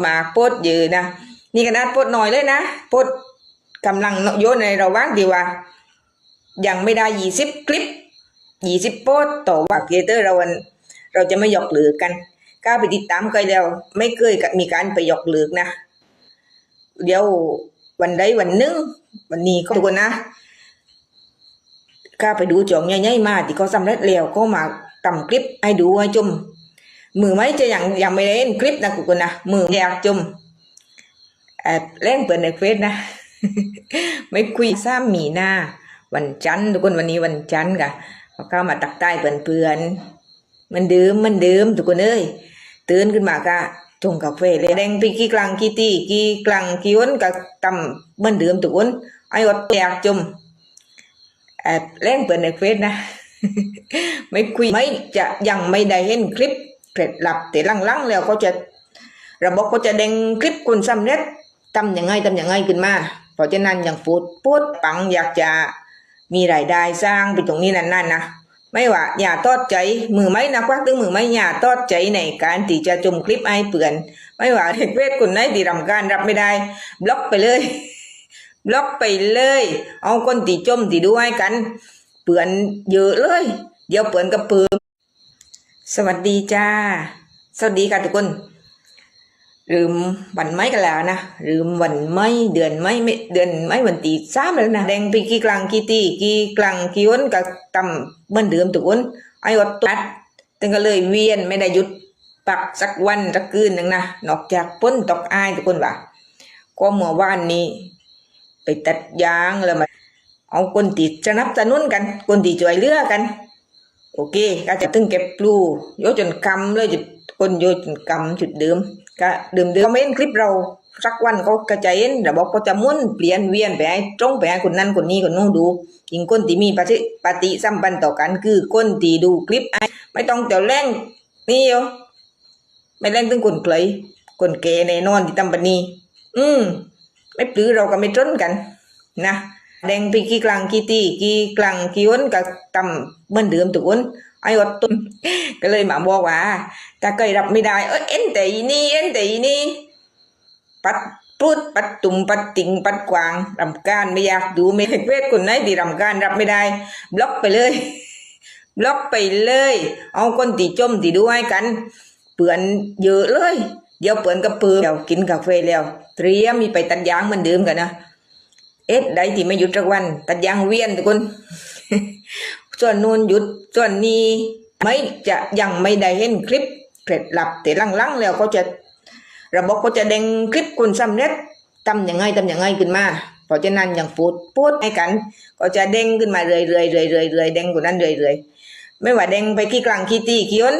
หมากโพสต์ยืนนะนี่ขนาดโพสต์หน่อยเลยนะโพสต์กำลังโยนในระว่างดีว่า ยังไม่ได้ยี่สิบคลิปยี่สิบโพสต่อว่าครีเอเตอร์เราเราจะไม่หยอกหลือกันกล้าไปติดตามเคยแล้ว ไม่เคยมีการไปหยอกหลือนะ เดี๋ยววันใดวันหนึ่งวันนี้ก็ทุกคนนะกล้าไปดูจองใหญ่ๆมาที่เขาสำเร็จแล้วก็มาทำคลิปให้ดูให้ชม มือไม่จะยังยังไม่ได้เห็นคลิปนะทุกคนนะมืออยากชมแอบเล่นเปิดในเฟซนะ ไม่คุยซ้ำมีหน้า วันจันทร์ทุกคนวันนี้วันจันทร์กะเขาเข้ามาตักใต้เปื่อนๆมันดื่มมันดื่มทุกคนเอ้ยตื่นขึ้นมากะชงกาแฟเลยแดงไปกี่กลางกี่ตีกี่กลางกี่วันกะตำมันดื่มทุกคนไอ้อดแตกจุ่มแอบเล่นเปิดในเฟซนะ ไม่คุยไม่จะยังไม่ได้เห็นคลิป เคล็ดลับแต่ลังๆแล้วเขาจะระบบก็จะเด้งคลิปคุณสำเร็จทำยังไงทำยังไงขึ้นมาเพราะฉะนั้นอย่างพูดพูดปังอยากจะมีรายได้สร้างไปตรงนี้นั่นๆนนะไม่ว่าอย่าทอดใจมือไม้นะควักถึงมือไม้อย่าทอดใจในการที่จะจมคลิปไอ้เปื่อน ไม่ว่าเด็กเวทคนไหนที่รำการรับไม่ได้ บล็อกไปเลย บล็อกไปเลย เอาคนที่จมที่ดูให้กัน เปื่อนเยอะเลย เดี๋ยวเปื่อนกับเปื่อน สวัสดีจ้า สวัสดีค่ะทุกคนลืมวันไม่กันแล้วนะลืมวันไม่เดือนไม่เดือนไม่วันตีสามแล้วนะแดงไปกี่กลางกี่ตีกี่กลางกี่วันก็ตำเหมือนเดิมทุกคนไอ้วัดตัดตึงก็เลยเวียนไม่ได้หยุดปักสักวันสักคืนหนึ่งนะนอกจากพ้นตกอายทุกคนว่าก็เมื่อวานนี้ ไปตัดยางแล้วมาเอาคนติดจะนับจะนุ่นกันคนติดช่วยเลือกัน โอเคก็จะตึงเก็บปลูโยจนกำเลยจุดคนโยจนกำจุดเดิมก็เดิมเดิมไม่เห็นคลิปเราสักวันก็กระจายเห็นระบบก็จะมุนเปลี่ยนเวียนไปให้ตรงไปให้คนนั้นคนนี้คนนู้นดูยิ่งคนที่มีปฏิปฏิสัมพันธ์ต่อกันคือคนที่ดูคลิปไอไม่ต้องเตียวแรงนี่โยไม่แรงถึงคนเกลยคนเกในนอนที่ตำบันนี้อืมไม่ปลื้อเราก็ไม่จนกัน นะ แดงไปกี่กลางกี่ตีกี่กลางกี่วันก็ตำเหมือนเดิมทุกวันไอ้วัดตุ้มก็เลยมาบอกว่าถ้าเคยรับไม่ได้เออเอ็นแต่อีนี่เอ็นแต่อีนี่ปัดพูดปัดตุ่มปัดติ่งปัดกวางรำการไม่อยากดูไม่เห็นเวทคนไหนที่รำการรับไม่ได้ บล็อกไปเลย บล็อกไปเลย เอาคนที่จมที่ดูให้กัน เปื่อนเยอะเลย เดี๋ยวเปื่อนกับเปื่อเดี๋ยวกินกาแฟแล้ว เตรียมมีไปตัดยางเหมือนเดิมกันนะ เอ็ดใดที่ไม่หยุดสักวัน ตัดยางเวียนทุกคน ส่วนนู้นหยุด ส่วนนี้ไม่จะยังไม่ได้เห็นคลิปเคล็ดลับแต่ลังๆ แล้วก็จะระบบก็จะเด้งคลิปคุณสำเร็จทำยังไงทำยังไงขึ้นมาเพราะฉะนั้นอย่างพูดพูดให้กัน ก็จะเด้งขึ้นมาเรื่อยๆเรื่อยๆเรื่อยๆเด้งกว่านั้นเรื่อยๆไม่ว่าเด้งไปกี่กลางกี่ตีกี่อน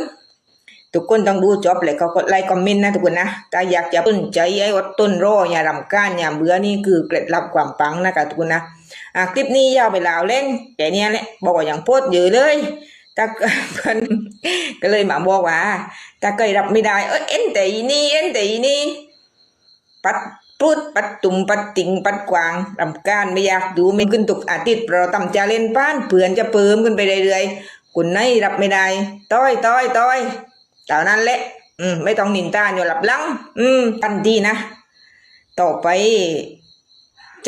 ทุกคนต้องดูจบเลยเขากดไลค์คอมเมนต์นะทุกคนนะถ้าอยากจะต้นใจไอ้อดต้นรออย่ารำก้านอย่าเบื่อนี่คือเคล็ดลับความปังนะคะทุกคนนะอะคลิปนี้ยาวไปลาวเล่นแต่เนี้ยแหละบอกว่าอย่างโพสต์เยอะเลยถ้าเพิ่นก็เลยมาบอกว่าถ้าเคยรับไม่ได้เออเอ็นแต่อีนี่เอ็นแต่อีนี่ปัดพูดปัดตุ่มปัดติ่งปัดกวางรำการไม่อยากดูไม่ขึ้นตุกอาทิตย์เราตำจะเล่นป้านเผื่อนจะเพิ่มขึ้นไปเรื่อยๆคุณไหนรับไม่ได้ต้อยต้อยต้อย เท่านั้นแหละ อืม ไม่ต้องนินตาอยู่หลับหลัง อืมทันทีนะ ต่อไป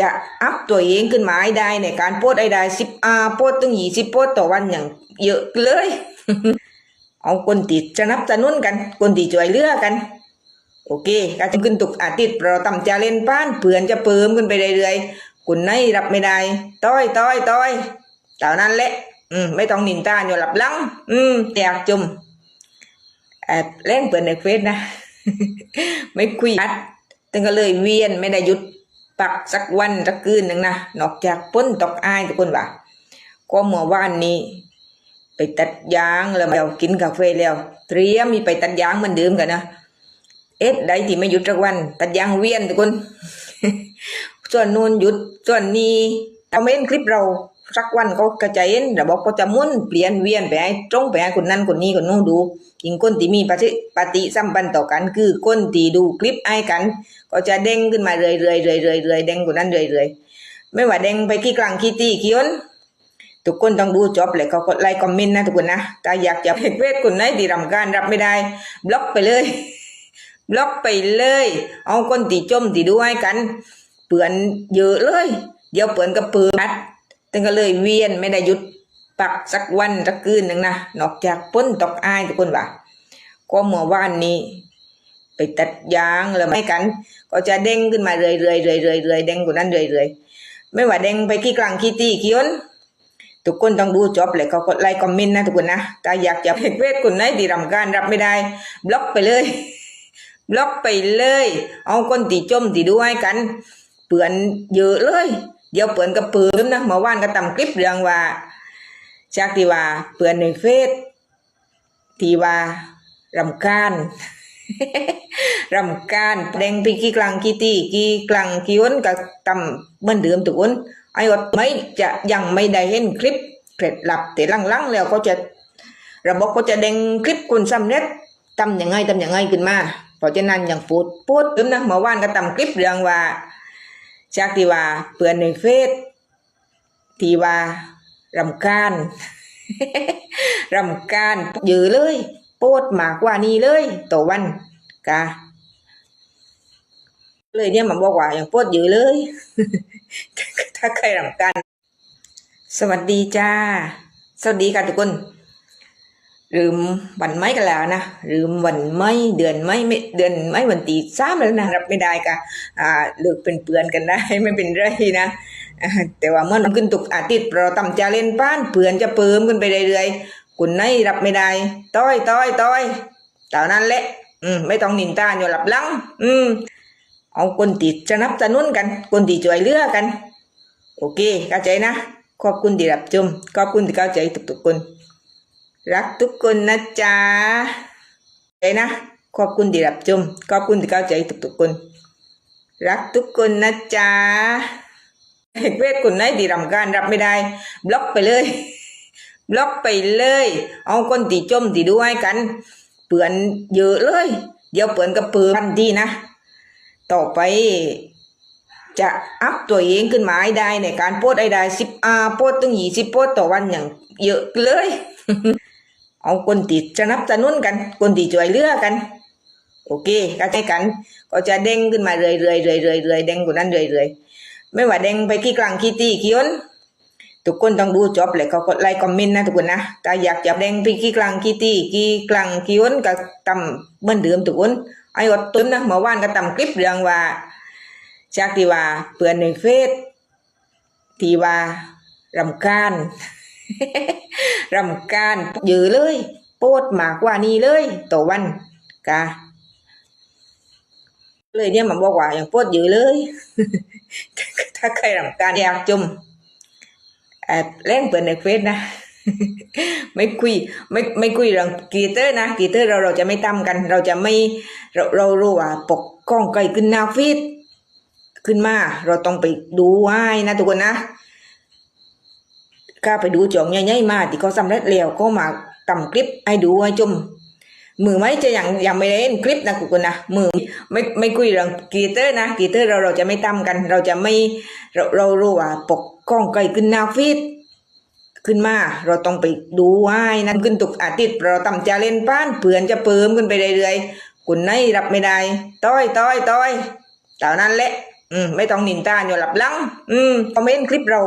จะอัพตัวเองขึ้นมาให้ได้ในการโพสต์ให้ได้สิบอาโพสต์ถึงยี่สิบโพสต่อวันอย่างเยอะเลย เอาคนติดจะนับจะนุ่นกัน คนที่ช่วยเลือกกัน โอเคก็จะขึ้นตุกอาทิตย์เราทำจะเล่นป้านเผื่อนจะเพิ่มขึ้นไปเรื่อยๆคุณไหนรับไม่ได้ต้อยต้อยต้อยเท่านั้นแหละ อืม ไม่ต้องนินตาอยู่หลับหลัง อืมอยากจุ่ม แอบเล่นเปิดในเฟซนะ ไม่คุยอัดตึงก็เลยเวียนไม่ได้หยุดปักสักวันสักคืนหนึ่งนะนอกจากพ้นตกอายทุกคนว่าก็เมื่อวานนี้ ไปตัดยางแล้วเรากินกาแฟแล้ว เตรียมมีไปตัดยางเหมือนเดิมกันนะเอ็ดใดที่ไม่หยุดสักวัน ตัดยางเวียนทุกคนส่วนนูนหยุดส่วนนี้เอาเมนต์คลิปเรา สักวันก็กระจายเห็นระบบก็จะมุนเปลี่ยนเวียนไปให้ตรงไปให้คนนั้นคนนี้คนนู้นดูยิ่งคนที่มีปฏิปฏิสัมพันธ์ต่อกัน คือคนที่ดูคลิปไอ้กัน ก็จะเด้งขึ้นมาเรื่อยๆเรื่อยๆเรื่อยๆเรื่อยเด้งกว่านั้นเรื่อยๆไม่ว่าเด้งไปกี่กลางกี่ตีกี่อนทุกคนต้องดูจบเลยเขากดไลค์คอมเมนต์นะทุกคนนะถ้าอยากจะเพจเวทคนไหนที่รำการรับไม่ได้ บล็อกไปเลยบล็อกไปเลย เอาคนตีจมตีดูให้กัน เปือนเยอะเลย เดี๋ยวเปือนก็เปือน ตึงก็เลยเวียนไม่ได้หยุดปักสักวันสักคืนหนึ่งนะนอกจากพ้นตกอายทุกคนว่าก็เมื่อวานนี้ ไปตัดยางแล้วไม่กัน ก็จะเด้งขึ้นมาเรื่อยๆเรื่อยๆเรื่อยๆเด้งกว่านั้นเรื่อยๆไม่ว่าเด้งไปขี้กลางขี้ตีขี้อ้นทุกคนต้องดูจบเลยเขากดไลค์คอมเมนต์นะทุกคนนะถ้าอยากจะเพจเวทคนไหนที่รำการรับไม่ได้ บล็อกไปเลยบล็อกไปเลย เอาคนตีจมตีดูให้กัน เปลือนเยอะเลย เดี๋ยวเปือนก็เปือนนะเมื่อวานก็ทำคลิปเรื่องว่าจากที่ว่าเปือนในเฟซที่ว่ารำคาญรำคาญแดงไปกี่กลางกี่ตีกี่กลางกี่วันก็ทำเหมือนเดิมทุกคนไอ้อดไม่จะยังไม่ได้เห็นคลิปเคล็ดลับแต่ลังๆแล้วก็จะระบบก็จะเด้งคลิปคุณสำเร็จทำยังไงทำยังไงขึ้นมาเพราะฉะนั้นอย่างพูดพูดถึงนะเมื่อวานก็ทำคลิปเรื่องว่า จากที่ว่าเปือนในเฟซที่ว่ารำคาญรำคาญเยอะเลย โปดมากกว่านี้เลยต่อวันกะเลยเนี่ยมาบอกว่าอย่างโปดเยอะเลย ถ้าใครรำคาญสวัสดีจ้า สวัสดีค่ะทุกคน ลืมวันไม่กันแล้วนะลืมวันไม่เดือนไม่เดือนไม่วันตีสามแล้วนะรับไม่ได้กะอ่าเลิกเป็นเพื่อนกันได้ไม่เป็นไรนะแต่ว่าเมื่อมันขึ้นตุกอาทิตย์เราต่ำจะเล่นป้านเพื่อนจะเพิ่มขึ้นไปเรื่อยๆคุณไหนรับไม่ได้ต้อยต้อยต้อยเท่นั้นแหละ อืมไม่ต้องนินตาอยู่หลับลังอืม เอาคนติดจะนับจะนุ่นกันคนติดช่วยเลือกัน โอเคเข้าใจนะขอบคุณที่รับชมขอบคุณที่เข้าใจทุกๆคน รักทุกคนนะจ๊ะใจนะขอบคุณที่รับชมขอบคุณที่เข้าใจทุกๆคน รักทุกคนนะจ๊ะเวทคนไหนที่รำการรับไม่ได้ บล็อกไปเลย บล็อกไปเลย เอาคนที่จมที่ดูให้กัน เปือนเยอะเลย เดี๋ยวเปือนก็เปือนดีนะ ต่อไป จะอัพตัวเองขึ้นมาให้ได้ในการโพสต์ให้ได้สิบอาโพสต์ถึงยี่สิบโพสต่อวันอย่างเยอะเลย เอาคนติดจะนับจะนุ่นกัน คนติดช่วยเหลือกัน โอเคก็ใช้กัน ก็จะเด้งขึ้นมาเรื่อยๆเรื่อยๆเรื่อยๆเด้งกว่านั้นเรื่อยๆไม่ว่าเด้งไปขี้กลางขี้ตีขี้อ้นทุกคนต้องดูจบเลยเขากดไลค์คอมเมนต์นะทุกคนนะถ้าอยากจะเด้งไปขี้กลางขี้ตีขี้กลางขี้อ้นก็ทำเหมือนเดิมทุกคนไอ้อดตุ้มนะเมื่อวานก็ทำคลิปเรื่องว่าจากที่ว่าเปือนในเฟซที่ว่ารำคาญ รำคาญเยอะเลย โปดมากกว่านี้เลยต่อวันกะเลยเนี่ยมาบอกว่าอย่างโปดเยอะเลย ถ้าใครรำคาญอยากจมแอบเล่นเปิดในเฟซนะไม่คุยไม่ไม่คุยเรื่องกีเตอร์นะกีเตอร์เราเราจะไม่ทำกัน เราจะไม่เราเรารู้ว่าปกก้องไก่ขึ้นหน้าฟีดขึ้นมา เราต้องไปดูไว้นะทุกคนนะ ก็ไปดูจองใหญ่ๆมาที่เขาสำเร็จแล้วก็มาทำคลิปให้ดูให้ชมมือไม่จะยังยังไม่เล่นคลิปนะทุกนะมือไม่ไม่คุยเรื่องกีเตอร์นะกีเตอร์เราเราจะไม่ทำกัน เราจะไม่เราเรารู้ว่าปกก้องไก่ขึ้นหน้าฟีดขึ้นมา เราต้องไปดูไว้นั่นขึ้นตุกอาทิตย์เราทำจะเล่นป้านเพื่อนจะเพิ่มขึ้นไปเรื่อยๆคุณไหนรับไม่ได้ต้อยต้อยต้อยเท่นั้นแหละ อืมไม่ต้องนินตาอยู่หลับลัง อืมคอมเมนต์คลิปเรา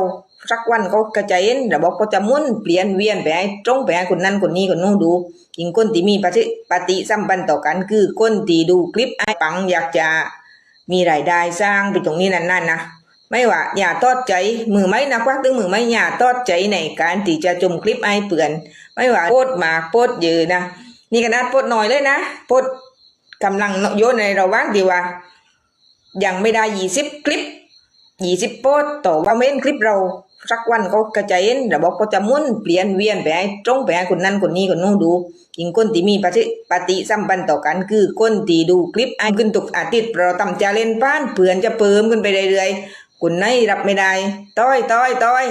สักวันก็กระจายเห็นระบบก็จะมุนเปลี่ยนเวียนไปให้ตรงไปให้คนนั้นคนนี้คนนู้นดูยิ่งคนที่มีปฏิปฏิสัมพันธ์ต่อกัน คือคนที่ดูคลิปไอ้ปังอยากจะมีรายได้สร้างไปตรงนี้นั่นๆนนะไม่ว่าอย่าทอดใจมือไม้นะควักถึงมือไม้อย่าทอดใจในการที่จะจมคลิปไอ้เปื่อน ไม่ว่าโพดหมากโพดยือนะนี่ขนาดโพดหน่อยเลยนะโพดกำลังโยนในระว่างที่ว่า ยังไม่ได้ยี่สิบคลิปยี่สิบโพสต์ต่อว่าเม้นคลิปเรา สักวันก็กระจายเห็นระบบก็จะมุนเปลี่ยนเวียนไปให้ตรงไปให้คนนั้นคนนี้คนนู้นดูยิ่งคนที่มีปฏิปฏิสัมพันธ์ต่อกันคือคนที่ดูคลิปไอ้ขึ้นตกอาทิตย์เราทำจะเล่นป้านเพื่อนจะเพิ่มขึ้นไปเรื่อยๆคุณไหนรับไม่ได้ต้อยต้อยต้อย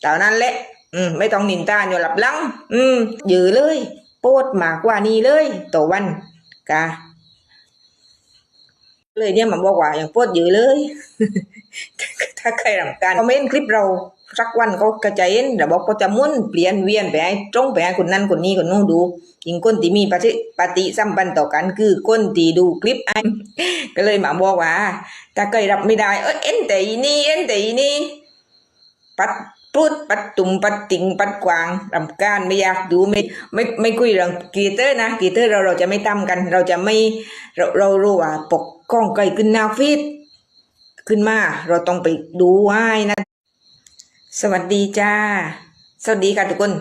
เท่านั้นแหละอืมไม่ต้องนินตาอยู่หลับลังอืมเยอเลยโปดมากกว่านี้เลยต่อวันกะเลยเนี่ยมาบอกว่าอย่างโพดเยอเลยถ้าถ้าใครรำคาญคอมเมนต์คลิปเรา สักวันเขากระจายเห็นระบบก็จะมุนเปลี่ยนเวียนไปให้ตรงไปให้คนนั้นคนนี้คนนู้นดูยิงคนที่มีปฏิปฏิสัมพันธ์ต่อกันคือคนที่ดูคลิปไอ้ก็เลยมาบอกว่าถ้าเคยรับไม่ได้เออเอ็นแต่อีนี่เอ็นแต่อีนี่ปัดพูดปัดตุ่มปัดติ่งปัดกวางรำการไม่อยากดูไม่ไม่ไม่คุยเรื่องกีเตอร์นะกีเตอร์เราเราจะไม่ทำกัน เราจะไม่เราเรารู้ว่าปกก้องไก่ขึ้นหนาฟีดขึ้นมา เราต้องไปดูไว้นะ สวัสดีจ้า สวัสดีค่ะทุกคน